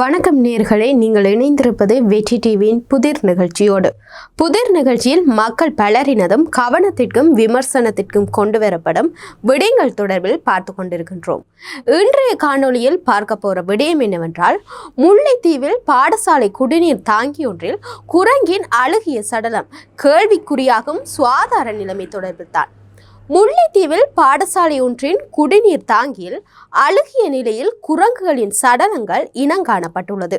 வணக்கம் நேர்களே நீங்கள் இணைந்திருப்பது வெற்றி டிவியின் புதிர் நிகழ்ச்சியோடு. புதிர் நிகழ்ச்சியில் மக்கள் பலரினதும் கவனத்திற்கும் விமர்சனத்திற்கும் கொண்டு வரப்படும் விடயங்கள் தொடர்பில் பார்த்து கொண்டிருக்கின்றோம். இன்றைய காணொளியில் பார்க்க போற விடயம் என்னவென்றால் முல்லைத்தீவில் பாடசாலை குடிநீர் தாங்கியொன்றில் குரங்கின் அழுகிய சடலம் கேள்விக்குறியாகும் சுகாதார நிலைமை தொடர்பில் தான் முல்லைத்தீவில் பாடசாலை ஒன்றின் குடிநீர் தாங்கியில் அழுகிய நிலையில் குரங்குகளின் சடலங்கள் இனங்காணப்பட்டுள்ளது.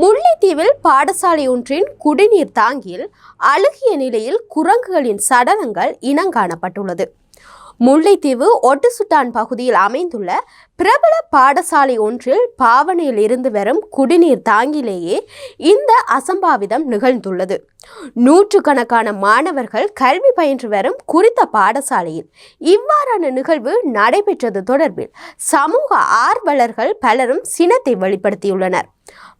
முல்லைத்தீவில் பாடசாலை ஒன்றின் குடிநீர் தாங்கியில் அழுகிய நிலையில் குரங்குகளின் சடலங்கள் இனங்காணப்பட்டுள்ளது. முல்லைத்தீவு ஒட்டுசுட்டான் பகுதியில் அமைந்துள்ள பிரபல பாடசாலை ஒன்றில் பாவனையில் இருந்து வரும் குடிநீர் தாங்கிலேயே இந்த அசம்பாவிதம் நிகழ்ந்துள்ளது. நூற்றுக்கணக்கான மாணவர்கள் கல்வி பயின்று வரும் குறித்த பாடசாலையில் இவ்வாறான நிகழ்வு நடைபெற்றது தொடர்பில் சமூக ஆர்வலர்கள் பலரும் சினத்தை வெளிப்படுத்தியுள்ளனர்.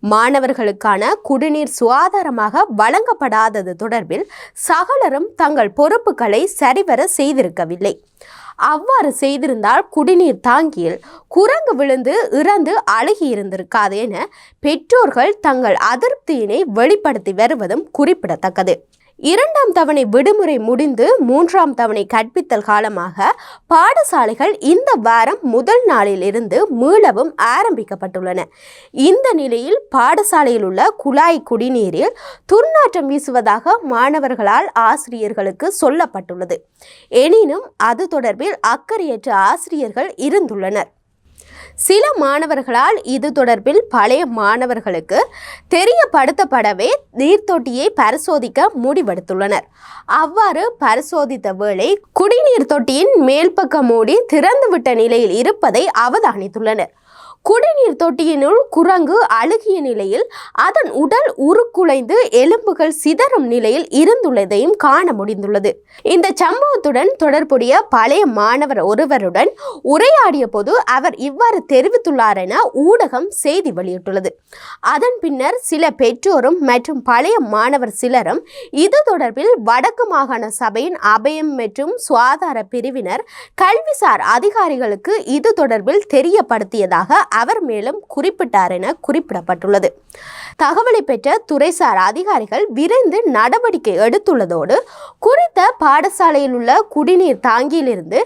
மாணவர்களுக்கான குடிநீர் சுகாதாரமாக வழங்கப்படாதது தொடர்பில் சகலரும் தங்கள் பொறுப்புகளை சரிவர செய்திருக்கவில்லை. அவ்வாறு செய்திருந்தால் குடிநீர் தாங்கியில் குரங்கு விழுந்து இறந்து அழுகி இருந்திருக்காது என பெற்றோர்கள் தங்கள் அதிருப்தியினை வெளிப்படுத்தி வருவதும் குறிப்பிடத்தக்கது. இரண்டாம் தவணை விடுமுறை முடிந்து மூன்றாம் தவணை கற்பித்தல் காலமாக பாடசாலைகள் இந்த வாரம் முதல் நாளில் இருந்து மீளவும் ஆரம்பிக்கப்பட்டுள்ளன. இந்த நிலையில் பாடசாலையில் உள்ள குழாய் குடிநீரில் துர்நாற்றம் வீசுவதாக மாணவர்களால் ஆசிரியர்களுக்கு சொல்லப்பட்டுள்ளது. எனினும் அது தொடர்பில் அக்கறையற்ற ஆசிரியர்கள் இருந்துள்ளனர். சில மாணவர்களால் இது தொடர்பில் பழைய மாணவர்களுக்கு தெரியப்படுத்தப்படவே நீர்த்தொட்டியை பரிசோதிக்க முடிவெடுத்துள்ளனர். அவ்வாறு பரிசோதித்த வேளை குடிநீர் தொட்டியின் மேல்பக்க மூடி திறந்துவிட்ட நிலையில் இருப்பதை அவதானித்துள்ளனர். குடிநீர் தொட்டியினுள் குரங்கு அழுகிய நிலையில் அதன் உடல் உருக்குலைந்து எலும்புகள் சிதறும் நிலையில் இருந்துள்ளதையும் காண முடிந்துள்ளது. இந்த சம்பவத்துடன் தொடர்புடைய பழைய மாணவர் ஒருவருடன் உரையாடிய போது அவர் இவ்வாறு தெரிவித்துள்ளார் என ஊடகம் செய்தி வெளியிட்டுள்ளது. அதன் பின்னர் சில பெற்றோரும் மற்றும் பழைய மாணவர் சிலரும் இது தொடர்பில் வடக்கு மாகாண சபையின் அபயம் மற்றும் சுகாதார பிரிவினர் கல்விசார் அதிகாரிகளுக்கு இது தொடர்பில் தெரியப்படுத்தியதாக அவர் மேலும் குறிப்பிட்டார் என குறிப்பிடப்பட்டுள்ளது. தகவலை பெற்ற துறைசார் அதிகாரிகள் விரைந்து நடவடிக்கை எடுத்துள்ளதோடு குறித்த பாடசாலையில் உள்ள குடிநீர் தாங்கியிலிருந்து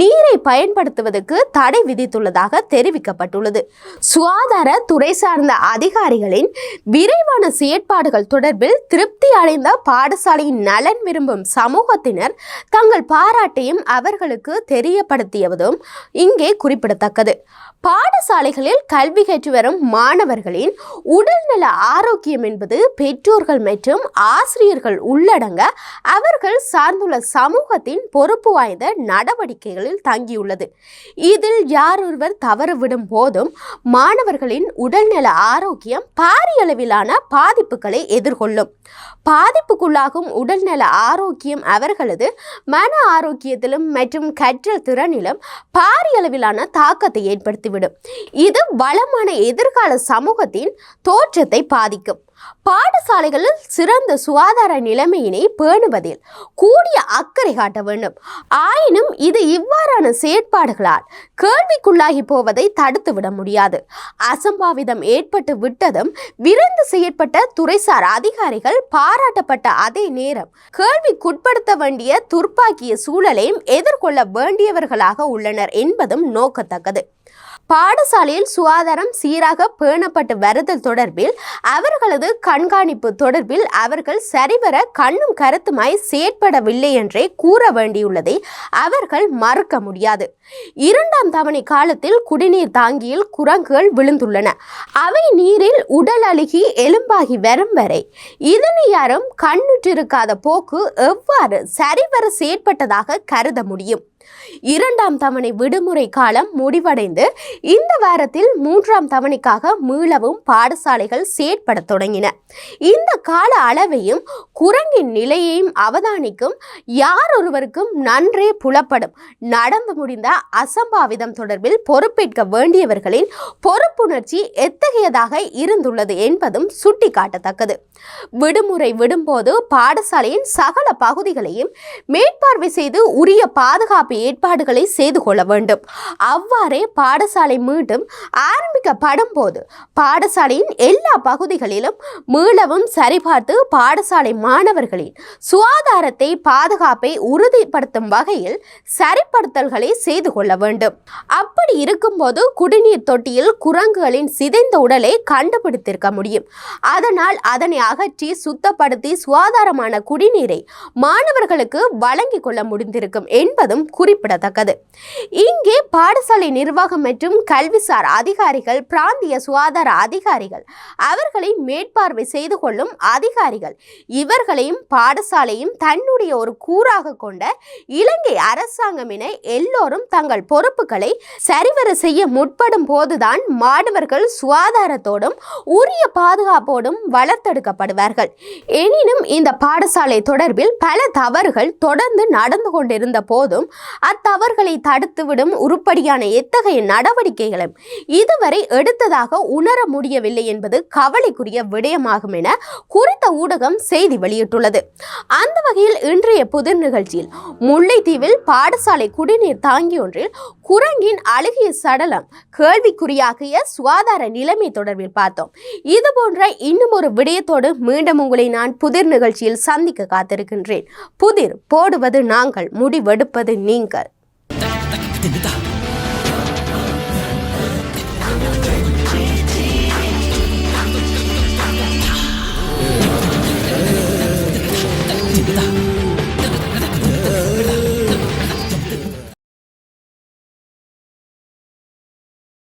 நீரை பயன்படுத்துவதற்கு தடை விதித்துள்ளதாக தெரிவிக்கப்பட்டுள்ளது. சுகாதார துறை சார்ந்த அதிகாரிகளின் விரைவான செயற்பாடுகள் தொடர்பில் திருப்தி அடைந்த பாடசாலையின் நலன் விரும்பும் சமூகத்தினர் தங்கள் பாராட்டையும் அவர்களுக்கு தெரியப்படுத்தியதும் இங்கே குறிப்பிடத்தக்கது. பள்ளிகளில் கல்வி கற்று வரும் மாணவர்களின் உடல்நல ஆரோக்கியம் என்பது பெற்றோர்கள் மற்றும் ஆசிரியர்கள் உள்ளடங்க அவர்கள் சார்ந்துள்ள சமூகத்தின் பொறுப்பு வாய்ந்த நடவடிக்கைகளில் தங்கியுள்ளது. இதில் யாரொருவர் தவறுவிடும் போதும் மாணவர்களின் உடல்நல ஆரோக்கியம் பாரிய அளவிலான பாதிப்புகளை எதிர்கொள்ளும். பாதிப்புக்குள்ளாகும் உடல்நல ஆரோக்கியம் அவர்களது மன ஆரோக்கியத்திலும் மற்றும் கற்றல் திறனிலும் பாரிய அளவிலான தாக்கத்தை ஏற்படுத்திவிடும். இது வளமான எதிர்கால சமூகத்தின் தோற்றத்தை பாதிக்கும். பாடசாலைகளில் சிறந்த சுகாதார நிலைமையினை பேணுவதில் கூடிய அக்கறை காட்ட வேண்டும். ஆயினும் இது இவ்வாறான செயற்பாடுகளால் கேள்விக்குள்ளாகி போவதை தடுத்துவிட முடியாது. அசம்பாவிதம் ஏற்பட்டு விட்டதும் விரைந்து செயற்பட்ட துறைசார் அதிகாரிகள் பாராட்டப்பட்ட அதே நேரம் கேள்விக்குட்படுத்த வேண்டிய துர்ப்பாக்கிய சூழலையும் எதிர்கொள்ள வேண்டியவர்களாக உள்ளனர் என்பதும் நோக்கத்தக்கது. பாடசாலையில் சுகாதாரம் சீராக பேணப்பட்டு வருதல் தொடர்பில் அவர்களது கண்காணிப்பு தொடர்பில் அவர்கள் சரிவர கண்ணும் கருத்துமாய் செயற்படவில்லை என்றே கூற வேண்டியுள்ளதை அவர்கள் மறுக்க முடியாது. இரண்டாம் தவணை காலத்தில் குடிநீர் தாங்கியில் குரங்குகள் விழுந்துள்ளன. அவை நீரில் உடல் அழுகி எலும்பாகி வரும் வரை இதனை யாரும் கண்ணுற்றிருக்காத போக்கு எவ்வாறு சரிவர செயற்பட்டதாக கருத முடியும்? இரண்டாம் தவணை விடுமுறை காலம் முடிவடைந்து இந்த வாரத்தில் மூன்றாம் தவணைக்காக மீளவும் பாடசாலைகள் செயற்பட தொடங்கின. இந்த கால அளவையும் குரங்கின் நிலையையும் அவதானிக்கும் யார் ஒருவருக்கும் நன்றே புலப்படும். நடந்து முடிந்த அசம்பாவிதம் தொடர்பில் பொறுப்பேற்க வேண்டியவர்களின் காப்புணர்ச்சி எத்தகையதாக இருந்துள்ளது என்பதும் சுட்டிக்காட்டத்தக்கது. விடுமுறை விடும்போது பாடசாலையின் சகல பகுதிகளையும் மேற்பார்வை செய்து உரிய பாதுகாப்பு ஏற்பாடுகளை செய்து கொள்ள வேண்டும். அவ்வாறே பாடசாலை மீண்டும் ஆரம்பிக்கப்படும் போது பாடசாலையின் எல்லா பகுதிகளிலும் மீளவும் சரிபார்த்து பாடசாலை மாணவர்களின் சுகாதாரத்தை பாதுகாப்பை உறுதிப்படுத்தும் வகையில் சரிப்படுத்தல்களை செய்து கொள்ள வேண்டும். அப்படி இருக்கும்போது குடிநீர் தொட்டியில் விலங்குகளின் சிதைந்த உடலை கண்டுபிடித்திருக்க முடியும். அதனால் அதனை அகற்றி சுத்தப்படுத்தி சுகாதாரமான குடிநீரை மாணவர்களுக்கு வழங்கிக் கொள்ள முடிந்திருக்கும் என்பதும் குறிப்பிடத்தக்கது. இங்கே பாடசாலை நிர்வாகம் மற்றும் கல்விசார் அதிகாரிகள் பிராந்திய சுகாதார அதிகாரிகள் அவர்களை மேற்பார்வை செய்து கொள்ளும் அதிகாரிகள் இவர்களையும் பாடசாலையும் தன்னுடைய ஒரு கூறாக கொண்ட இலங்கை அரசாங்கம் என எல்லோரும் தங்கள் பொறுப்புகளை சரிவர செய்ய முற்படும் போதுதான் ஆடவர்கள் சுகாதாரத்தோடும் உரிய பாதுகாப்போடும் வளர்த்தெடுக்கப்படுவார்கள். எனினும் இந்த பாடசாலை தொடர்பில் பல தவறுகள் தொடர்ந்து நடந்து கொண்டிருந்த போதும் அத்தவறுகளை தடுத்துவிடும் உருப்படியான எத்தகைய நடவடிக்கைகளும் இதுவரை எடுத்ததாக உணர முடியவில்லை என்பது கவலைக்குரிய விடயமாகும் என குறித்த ஊடகம் செய்தி வெளியிட்டுள்ளது. அந்த வகையில் இன்றைய புதிர் நிகழ்ச்சியில் முல்லைத்தீவில் பாடசாலை குடிநீர் தாங்கி ஒன்றில் குரங்கின் அழுகிய சடலம் கேள்விக்குறியாகிய சுகாதார நிலைமை தொடர்பில் பார்த்தோம். இது போன்ற இன்னும் ஒரு விடயத்தோடு மீண்டும் உங்களை நான் புதிர் நிகழ்ச்சியில் சந்திக்க காத்திருக்கின்றேன். புதிர் போடுவது நாங்கள் முடிவெடுப்பது நீங்கள். Yeah.